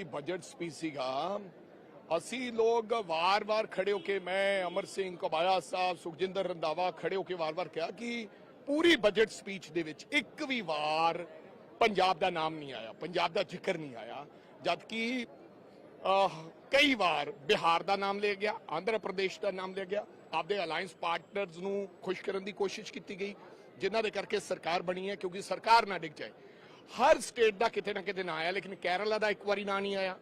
ਦੀ budget speech ਸੀਗਾ। ਅਸੀਂ ਲੋਕ ਵਾਰ-ਵਾਰ ਖੜੇ ਹੋ ਕੇ, ਮੈਂ ਅਮਰ ਸਿੰਘ ਕਬਾਇਆ ਸਾਹਿਬ, ਸੁਖਜਿੰਦਰ ਰੰਦਾਵਾ ਖੜੇ ਹੋ ਕੇ ਵਾਰ-ਵਾਰ ਕਿਹਾ ਕਿ ਪੂਰੀ ਬਜਟ ਸਪੀਚ ਦੇ ਵਿੱਚ ਇੱਕ ਵੀ ਵਾਰ ਪੰਜਾਬ ਦਾ ਨਾਮ ਨਹੀਂ ਆਇਆ, ਪੰਜਾਬ ਦਾ ਜ਼ਿਕਰ ਨਹੀਂ ਆਇਆ। ਜਦ ਕਿ ਕਈ ਵਾਰ ਬਿਹਾਰ ਦਾ ਨਾਮ ਲਿਆ ਗਿਆ, ਆਂਧਰਾ ਪ੍ਰਦੇਸ਼ ਦਾ ਨਾਮ ਲਿਆ ਗਿਆ। ਆਪਦੇ ਅਲਾਈਅੰਸ ਪਾਰਟਨਰਸ ਨੂੰ ਖੁਸ਼ ਕਰਨ ਦੀ ਕੋਸ਼ਿਸ਼ ਕੀਤੀ ਗਈ, ਜਿਨ੍ਹਾਂ ਦੇ ਕਰਕੇ ਸਰਕਾਰ ਬਣੀ ਹੈ, ਕਿਉਂਕਿ ਸਰਕਾਰ ਨਾ ਡਿੱਗ ਜਾਏ। ਹਰ ਸਟੇਟ ਦਾ ਕਿਤੇ ਨਾ ਕਿਤੇ ਨਾਂ ਆਇਆ, ਲੇਕਿਨ ਕੇਰਲਾ ਦਾ ਇੱਕ ਵਾਰੀ ਨਾਂ ਨਹੀਂ ਆਇਆ,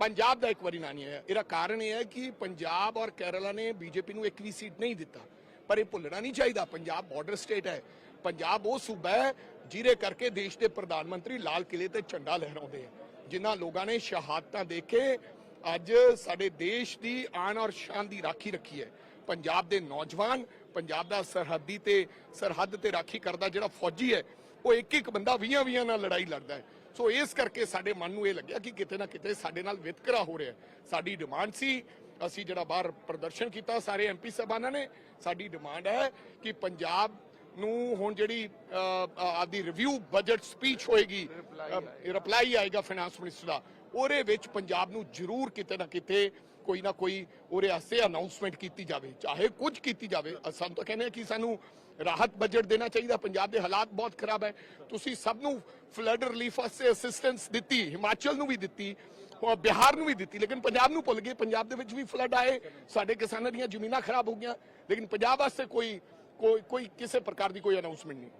ਪੰਜਾਬ ਦਾ ਇੱਕ ਵਾਰੀ ਨਾਂ ਨਹੀਂ ਆਇਆ। ਇਹਦਾ ਕਾਰਨ ਇਹ ਹੈ ਕਿ ਪੰਜਾਬ ਔਰ ਕੇਰਲਾ ਨੇ ਬੀਜੇਪੀ ਨੂੰ ਇੱਕ ਵੀ ਸੀਟ ਨਹੀਂ ਦਿੱਤਾ। ਪਰ ਇਹ ਭੁੱਲਣਾ ਨਹੀਂ ਚਾਹੀਦਾ, ਪੰਜਾਬ ਬਾਰਡਰ ਸਟੇਟ ਹੈ। ਪੰਜਾਬ ਉਹ ਸੂਬਾ ਹੈ ਜਿਹਦੇ ਕਰਕੇ ਦੇਸ਼ ਦੇ ਪ੍ਰਧਾਨ ਮੰਤਰੀ ਲਾਲ ਕਿਲੇ ਤੇ ਝੰਡਾ ਲਹਿਰਾਉਂਦੇ ਆ, ਜਿਨ੍ਹਾਂ ਲੋਕਾਂ ਨੇ ਸ਼ਹਾਦਤਾਂ ਦੇ ਕੇ ਅੱਜ ਸਾਡੇ ਦੇਸ਼ ਦੀ ਆਨ ਔਰ ਸ਼ਾਨ ਦੀ ਰਾਖੀ ਰੱਖੀ ਹੈ। ਪੰਜਾਬ ਦੇ ਨੌਜਵਾਨ, ਪੰਜਾਬ ਦਾ ਸਰਹੱਦੀ ਤੇ, ਸਰਹੱਦ ਤੇ ਰਾਖੀ ਕਰਦਾ ਜਿਹੜਾ ਫੌਜੀ ਹੈ ਉਹ ਇੱਕ ਇੱਕ ਬੰਦਾ 20 20 ਨਾਲ ਲੜਾਈ ਲੜਦਾ ਹੈ। ਸੋ ਇਸ ਕਰਕੇ ਸਾਡੇ ਮਨ ਨੂੰ ਇਹ ਲੱਗਿਆ ਕਿ ਕਿਤੇ ਨਾ ਕਿਤੇ ਸਾਡੇ ਨਾਲ ਵਿਤਕਰਾ ਹੋ ਰਿਹਾ ਸਾਡੀ ਡਿਮਾਂਡ ਸੀ ਅਸੀਂ ਜਿਹੜਾ ਬਾਹਰ ਪ੍ਰਦਰਸ਼ਨ ਕੀਤਾ ਸਾਰੇ ਐਮਪੀ ਸਾਹਿਬਾਨਾਂ ਨੇ ਸਾਡੀ ਡਿਮਾਂਡ ਹੈ ਕਿ ਪੰਜਾਬ ਨੂੰ ਹੁਣ ਜਿਹੜੀ ਆਦੀ ਰਿਵਿਊ ਬਜਟ ਸਪੀਚ ਹੋਏਗੀ ਰਿਪਲਾਈ ਆਏਗਾ। ਫਾਈਨਾਂਸ ਮਿਨਿਸਟਰ ਦਾ ਉਹਦੇ ਵਿੱਚ ਪੰਜਾਬ ਨੂੰ ਜ਼ਰੂਰ ਕਿਤੇ ਨਾ ਕਿਤੇ ਕੋਈ ਨਾ ਕੋਈ ਉਹਦੇ ਵਾਸਤੇ ਅਨਾਉਂਸਮੈਂਟ ਕੀਤੀ ਜਾਵੇ ਚਾਹੇ ਕੁਝ ਕੀਤੀ ਜਾਵੇ ਅ, ਤਾਂ ਕਹਿੰਦੇ ਆ ਕਿ ਸਾਨੂੰ ਰਾਹਤ ਬਜਟ ਦੇਣਾ ਚਾਹੀਦਾ ਪੰਜਾਬ ਦੇ ਹਾਲਾਤ ਬਹੁਤ ਖਰਾਬ ਹੈ। ਤੁਸੀਂ ਸਭ ਨੂੰ ਫਲੱਡ ਰਿਲੀਫ ਵਾਸਤੇ ਅਸਿਸਟੈਂਸ ਦਿੱਤੀ ਹਿਮਾਚਲ ਨੂੰ ਵੀ ਦਿੱਤੀ ਔਰ ਬਿਹਾਰ ਨੂੰ ਵੀ ਦਿੱਤੀ ਲੇਕਿਨ ਪੰਜਾਬ ਨੂੰ ਭੁੱਲ ਗਏ। ਪੰਜਾਬ ਦੇ ਵਿੱਚ ਵੀ ਫਲੱਡ ਆਏ ਸਾਡੇ ਕਿਸਾਨਾਂ ਦੀਆਂ ਜ਼ਮੀਨਾਂ ਖਰਾਬ ਹੋ ਗਈਆਂ ਲੇਕਿਨ ਪੰਜਾਬ ਵਾਸਤੇ ਕੋਈ ਕੋਈ ਕੋਈ ਕਿਸੇ ਪ੍ਰਕਾਰ ਦੀ ਕੋਈ ਅਨਾਉਂਸਮੈਂਟ ਨਹੀਂ।